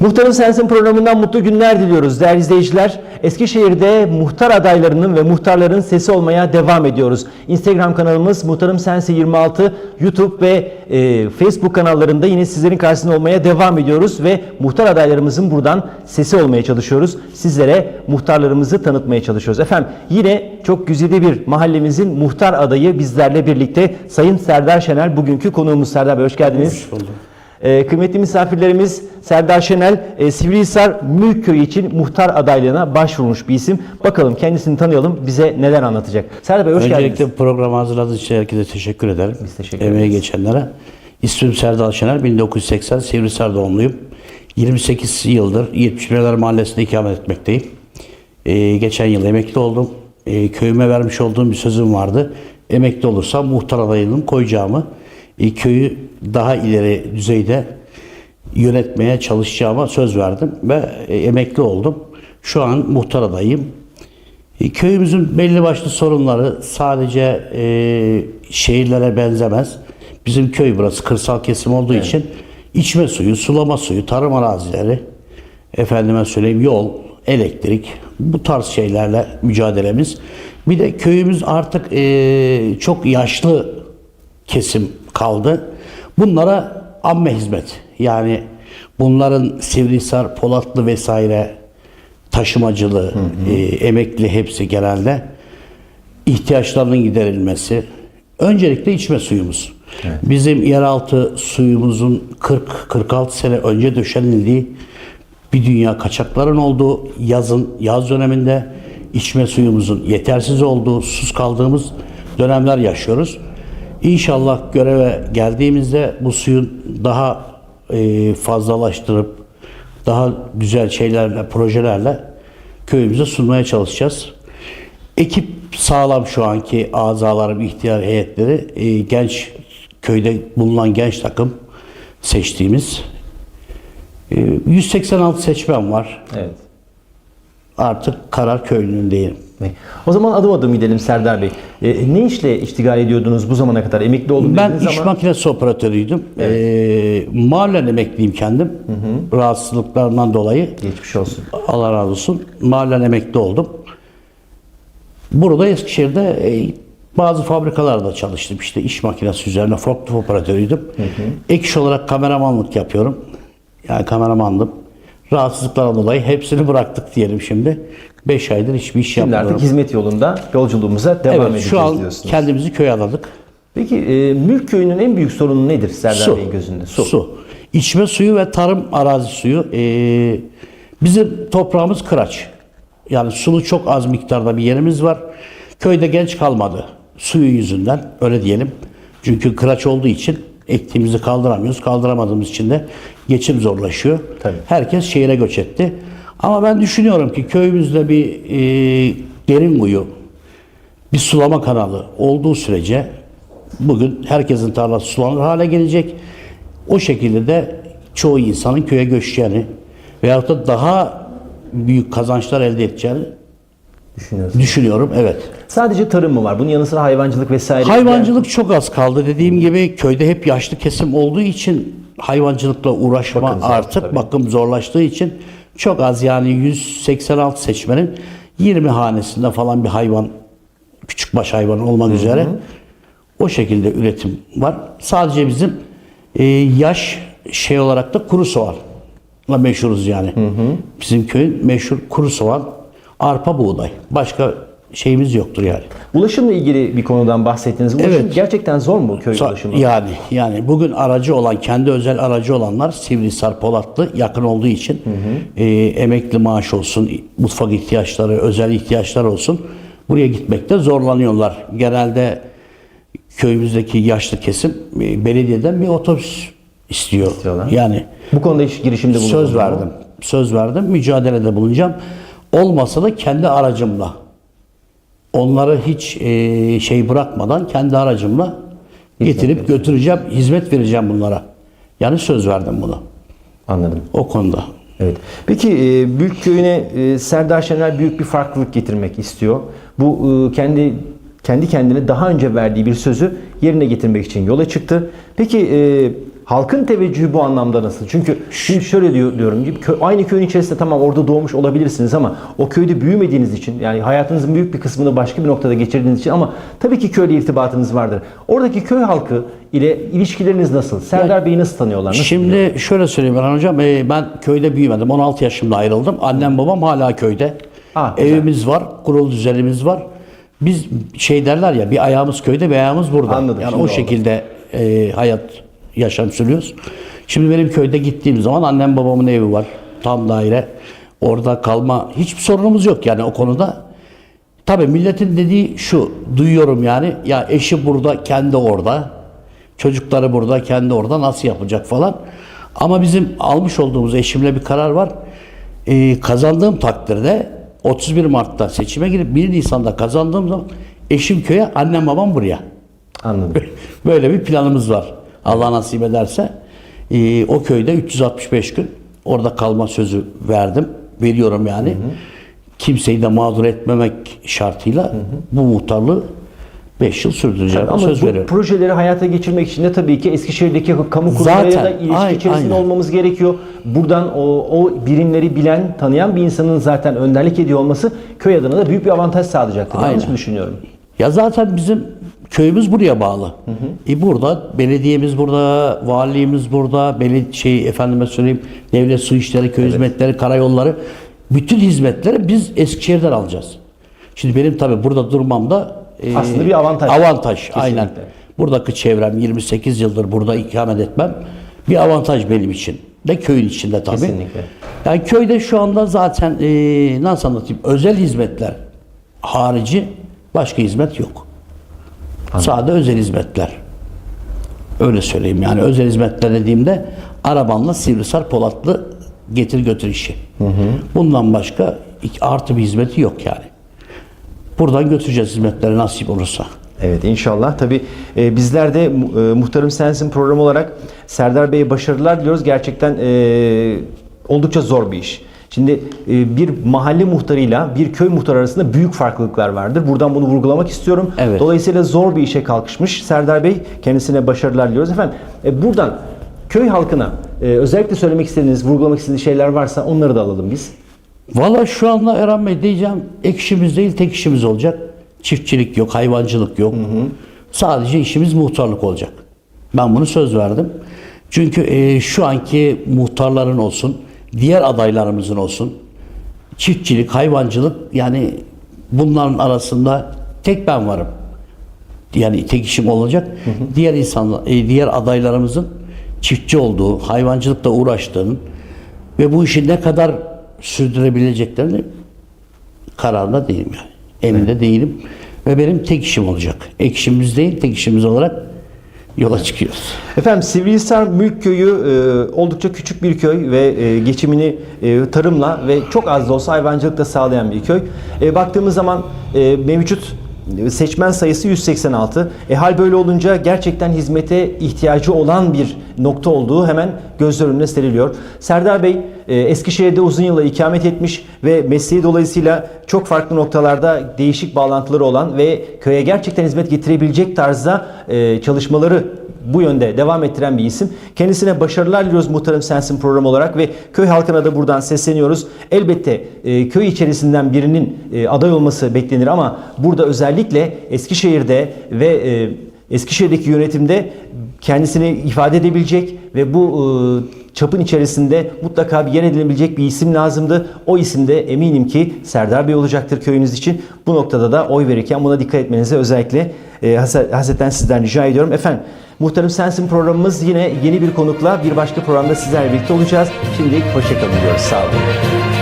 Muhtarın Sensin programından mutlu günler diliyoruz değerli izleyiciler. Eskişehir'de muhtar adaylarının ve muhtarların sesi olmaya devam ediyoruz. Instagram kanalımız Muhtarım Sensi 26, YouTube ve e, Facebook kanallarında yine sizlerin karşısında olmaya devam ediyoruz ve muhtar adaylarımızın buradan sesi olmaya çalışıyoruz. Sizlere muhtarlarımızı tanıtmaya çalışıyoruz. Efendim yine çok güzide bir mahallemizin muhtar adayı bizlerle birlikte Sayın Serdar Şener bugünkü konuğumuz Serdar Bey hoş geldiniz. Hoş bulduk. Ee, kıymetli misafirlerimiz Serdar Şenel, e, Sivrihisar Mülk Köyü için muhtar adaylığına başvurmuş bir isim. Bakalım kendisini tanıyalım, bize neler anlatacak. Serdar Bey hoş Öncelikle geldiniz. bu programı hazırladığınız için herkese teşekkür ederim. Biz teşekkür ederiz. geçenlere. İsmim Serdal Şener, 1980 Sivrisar doğumluyum. 28 yıldır 71'ler mahallesinde ikamet etmekteyim. Ee, geçen yıl emekli oldum. Ee, köyüme vermiş olduğum bir sözüm vardı. Emekli olursam muhtar adaylığımı koyacağımı, e, köyü daha ileri düzeyde yönetmeye çalışacağıma söz verdim ve e, emekli oldum. Şu an muhtar adayım. E, Köyümüzün belli başlı sorunları sadece e, şehirlere benzemez. Bizim köy burası kırsal kesim olduğu için içme suyu, sulama suyu, tarım arazileri, efendime söyleyeyim yol, elektrik bu tarz şeylerle mücadelemiz. Bir de köyümüz artık e, çok yaşlı kesim kaldı. Bunlara amme hizmet yani bunların Sivrihisar, Polatlı vesaire taşımacılığı, e, emekli hepsi genelde ihtiyaçlarının giderilmesi. Öncelikle içme suyumuz. Bizim yeraltı suyumuzun 40-46 sene önce döşenildiği bir dünya kaçakların olduğu yazın, yaz döneminde içme suyumuzun yetersiz olduğu, sus kaldığımız dönemler yaşıyoruz. İnşallah göreve geldiğimizde bu suyun daha e, fazlalaştırıp daha güzel şeylerle, projelerle köyümüze sunmaya çalışacağız. Ekip sağlam şu anki azalarım, ihtiyar heyetleri. E, genç köyde bulunan genç takım seçtiğimiz. E, 186 seçmen var. Evet. Artık karar köylünündeyim. O zaman adım adım gidelim Serdar Bey. E, ne işle iştigal ediyordunuz bu zamana kadar? Emekli oldum Ben dediniz iş ama... makinesi operatörüydüm. E, mahallen emekliyim kendim. Rahatsızlıklarından dolayı. Geçmiş olsun. Allah razı olsun. Mahallen emekli oldum. Burada Eskişehir'de e, bazı fabrikalarda çalıştım. İşte iş makinesi üzerine forklift operatörüydüm. Ek iş olarak kameramanlık yapıyorum. Yani kameramandım. Rahatsızlıklardan dolayı hepsini bıraktık diyelim şimdi. 5 aydır hiçbir iş Şimdi yapmıyorum. artık hizmet yolunda yolculuğumuza devam evet, edeceğiz şu an diyorsunuz. kendimizi köye adadık. Peki e, Mülk Köyü'nün en büyük sorunu nedir Serdar Su. Bey'in gözünde? Su. Su. İçme suyu ve tarım arazi suyu. Ee, bizim toprağımız kıraç. Yani sulu çok az miktarda bir yerimiz var. Köyde genç kalmadı. Suyu yüzünden öyle diyelim. Çünkü kıraç olduğu için ektiğimizi kaldıramıyoruz. Kaldıramadığımız için de geçim zorlaşıyor. Tabii. Herkes şehire göç etti. Ama ben düşünüyorum ki köyümüzde bir e, derin kuyu, bir sulama kanalı olduğu sürece bugün herkesin tarlası sulanır hale gelecek. O şekilde de çoğu insanın köye göçeceğini veyahut da daha büyük kazançlar elde edeceğini Düşünüyorsunuz. düşünüyorum. Evet. Sadece tarım mı var? Bunun yanı sıra hayvancılık vesaire. Hayvancılık çok az kaldı. Dediğim gibi köyde hep yaşlı kesim olduğu için hayvancılıkla uğraşma Bakım artık tabii. bakım zorlaştığı için çok az yani 186 seçmenin 20 hanesinde falan bir hayvan küçükbaş hayvan olmak üzere o şekilde üretim var. Sadece bizim e, yaş şey olarak da kuru soğanla meşhuruz yani. Bizim köyün meşhur kuru soğan, arpa buğday. Başka şeyimiz yoktur yani. Ulaşımla ilgili bir konudan bahsettiniz. Ulaşım Evet. gerçekten zor mu köy Sa- ulaşımı? Yani yani bugün aracı olan kendi özel aracı olanlar Sivrihisar Polatlı yakın olduğu için e, emekli maaş olsun, mutfak ihtiyaçları, özel ihtiyaçlar olsun buraya gitmekte zorlanıyorlar. Genelde köyümüzdeki yaşlı kesim e, belediyeden bir otobüs istiyor. İstiyorlar. Yani Bu konuda hiç girişimde bulundunuz söz mu? verdim. Söz verdim. Mücadelede bulunacağım. Olmasa da kendi aracımla onları hiç e, şey bırakmadan kendi aracımla getirip götüreceğim, hizmet vereceğim bunlara. Yani söz verdim bunu Anladım. o konuda. Evet. Peki e, Büyük Köyü'ne e, Serdar Şener büyük bir farklılık getirmek istiyor. Bu e, kendi kendi kendine daha önce verdiği bir sözü yerine getirmek için yola çıktı. Peki halkın teveccühü bu anlamda nasıl? Çünkü şimdi şöyle diyor, diyorum aynı köyün içerisinde tamam orada doğmuş olabilirsiniz ama o köyde büyümediğiniz için yani hayatınızın büyük bir kısmını başka bir noktada geçirdiğiniz için ama tabii ki köyle irtibatınız vardır. Oradaki köy halkı ile ilişkileriniz nasıl? Serdar Bey'i nasıl tanıyorlar? Nasıl biliyorlar? Şimdi şöyle söyleyeyim Erhan Hocam. e, ben köyde büyümedim. 16 yaşımda ayrıldım. Annem babam hala köyde. Güzel. Evimiz var. Kurul düzenimiz var. Biz şey derler ya bir ayağımız köyde bir ayağımız burada. Anladım, Yani o oldu. şekilde e, hayat yaşam sürüyoruz. Şimdi benim köyde gittiğim zaman annem babamın evi var. Tam daire. Orada kalma hiçbir sorunumuz yok yani o konuda. Tabii milletin dediği şu duyuyorum yani ya eşi burada kendi orada. Çocukları burada kendi orada nasıl yapacak falan. Ama bizim almış olduğumuz eşimle bir karar var. Ee, kazandığım takdirde 31 Mart'ta seçime girip 1 Nisan'da kazandığım zaman eşim köye, annem babam buraya. Anladım. Böyle bir planımız var. Allah nasip ederse. Ee, o köyde 365 gün orada kalma sözü verdim. Veriyorum yani. Kimseyi de mağdur etmemek şartıyla bu muhtarlığı 5 yıl sürdüreceğim. Ama söz bu veriyorum. projeleri hayata geçirmek için de tabii ki Eskişehir'deki kamu kurumlarıyla da ilişki ay- içerisinde aynen. olmamız gerekiyor. Buradan o, o birimleri bilen, tanıyan bir insanın zaten önderlik ediyor olması köy adına da büyük bir avantaj sağlayacaktır. Yanlış Aynen. mı düşünüyorum? Ya zaten bizim köyümüz buraya bağlı. E burada belediyemiz burada, valiliğimiz burada, belediye şey efendime söyleyeyim devlet su işleri, köy hizmetleri, karayolları bütün hizmetleri biz Eskişehir'den alacağız. Şimdi benim tabii burada durmam da e, Aslında bir avantaj. Avantaj aynen. Buradaki çevrem 28 yıldır burada ikamet etmem bir avantaj benim için. De köyün içinde tabii. Kesinlikle. Yani köyde şu anda zaten e, nasıl anlatayım özel hizmetler harici başka hizmet yok. Sade özel hizmetler. Öyle söyleyeyim yani özel hizmetler dediğimde arabanla Sivrisar Polatlı getir götür işi. Bundan başka iki- artı bir hizmeti yok yani. Buradan götüreceğiz hizmetleri nasip olursa. Evet inşallah. Tabii e, bizler de e, Muhtarım Sensin programı olarak Serdar Bey'e başarılar diliyoruz. Gerçekten e, oldukça zor bir iş. Şimdi e, bir mahalle muhtarıyla bir köy muhtarı arasında büyük farklılıklar vardır. Buradan bunu vurgulamak istiyorum. Evet. Dolayısıyla zor bir işe kalkışmış Serdar Bey. Kendisine başarılar diliyoruz. Efendim e, buradan köy halkına e, özellikle söylemek istediğiniz, vurgulamak istediğiniz şeyler varsa onları da alalım biz. Valla şu anda Eren Bey diyeceğim ek işimiz değil tek işimiz olacak. Çiftçilik yok, hayvancılık yok. Sadece işimiz muhtarlık olacak. Ben bunu söz verdim. Çünkü e, şu anki muhtarların olsun, diğer adaylarımızın olsun, çiftçilik, hayvancılık yani bunların arasında tek ben varım. Yani tek işim olacak. Diğer insanlar, e, diğer adaylarımızın çiftçi olduğu, hayvancılıkla uğraştığının ve bu işi ne kadar sürdürebileceklerini kararında değilim yani. Eminde değilim. Ve benim tek işim olacak. Ek işimiz değil, tek işimiz olarak yola çıkıyoruz. Efendim Sivrihisar Mülk Köyü e, oldukça küçük bir köy ve e, geçimini e, tarımla ve çok az da olsa hayvancılıkla sağlayan bir köy. E, baktığımız zaman e, mevcut seçmen sayısı 186. E, hal böyle olunca gerçekten hizmete ihtiyacı olan bir nokta olduğu hemen gözler önüne seriliyor. Serdar Bey Eskişehir'de uzun yıllar ikamet etmiş ve mesleği dolayısıyla çok farklı noktalarda değişik bağlantıları olan ve köye gerçekten hizmet getirebilecek tarzda e, çalışmaları bu yönde devam ettiren bir isim. Kendisine başarılar diliyoruz Muhtarım Sensin programı olarak ve köy halkına da buradan sesleniyoruz. Elbette e, köy içerisinden birinin e, aday olması beklenir ama burada özellikle Eskişehir'de ve e, Eskişehir'deki yönetimde kendisini ifade edebilecek ve bu e, çapın içerisinde mutlaka bir yer edilebilecek bir isim lazımdı. O isim de eminim ki Serdar Bey olacaktır köyünüz için. Bu noktada da oy verirken buna dikkat etmenizi özellikle e, has- hasreten sizden rica ediyorum. Efendim Muhtarım Sensin programımız yine yeni bir konukla bir başka programda sizlerle birlikte olacağız. Şimdilik hoşçakalın diyoruz. Sağ olun.